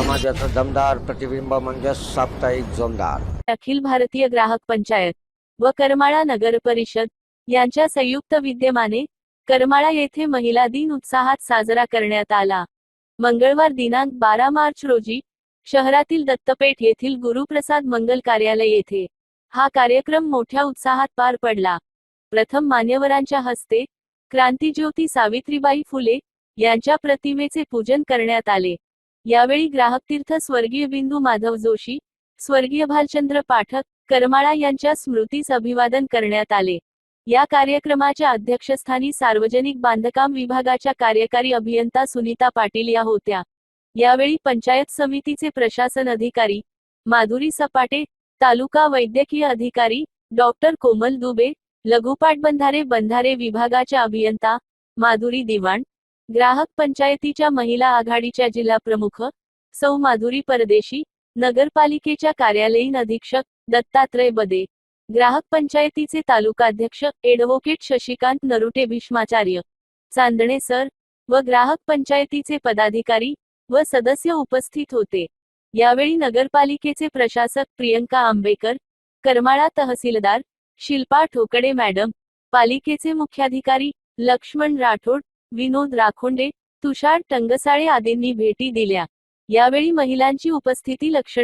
समाजाचं दमदार प्रतिबिंब म्हणजे साप्ताहिक जोमदार. अखिल भारतीय ग्राहक पंचायत व करमाळा नगर परिषद यांच्या संयुक्त विद्यमाने करमाळा येथे महिला दिन उत्साहात साजरा करण्यात आला. मंगळवार दिनांक बारा मार्च रोजी शहरातील दत्तपेठ येथील गुरुप्रसाद मंगल कार्यालय येथे हा कार्यक्रम मोठ्या उत्साहात पार पडला. प्रथम मान्यवरांच्या हस्ते क्रांतीज्योती सावित्रीबाई फुले यांच्या प्रतिमेचे पूजन करण्यात आले. यावेळी ग्राहक तीर्थ स्वर्गीय बिंदू माधव जोशी स्वर्गीय भालचंद्र पाठक करमाळा यांच्या स्मृतीस अभिवादन करण्यात आले. या कार्यक्रमाच्या अध्यक्षस्थानी सार्वजनिक बांधकाम विभागाच्या कार्यकारी अभियंता सुनीता पाटील या होत्या. यावेळी पंचायत समितीचे प्रशासन अधिकारी माधुरी सपाटे तालुका वैद्यकीय अधिकारी डॉक्टर कोमल दुबे लघुपाट बंधारे बंधारे विभागाच्या अभियंता माधुरी दिवाण ग्राहक पंचायतीच्या महिला आघाडीच्या जिल्हा प्रमुख सौ माधुरी परदेशी नगरपालिकेच्या कार्यालयीन अधीक्षक दत्तात्रय बदे ग्राहक पंचायतीचे तालुकाध्यक्ष एडव्होकेट शशिकांत नरुटे भीष्माचार्य चांदणे सर व ग्राहक पंचायतीचे पदाधिकारी व सदस्य उपस्थित होते. यावेळी नगरपालिकेचे प्रशासक प्रियंका आंबेकर करमाळा तहसीलदार शिल्पा ठोकडे मॅडम पालिकेचे मुख्याधिकारी लक्ष्मण राठोड विनोद राखोंडे तुषार टंगसाळे आदींनी भेटी दिल्या. यावेळी महिलांची उपस्थिती लक्षण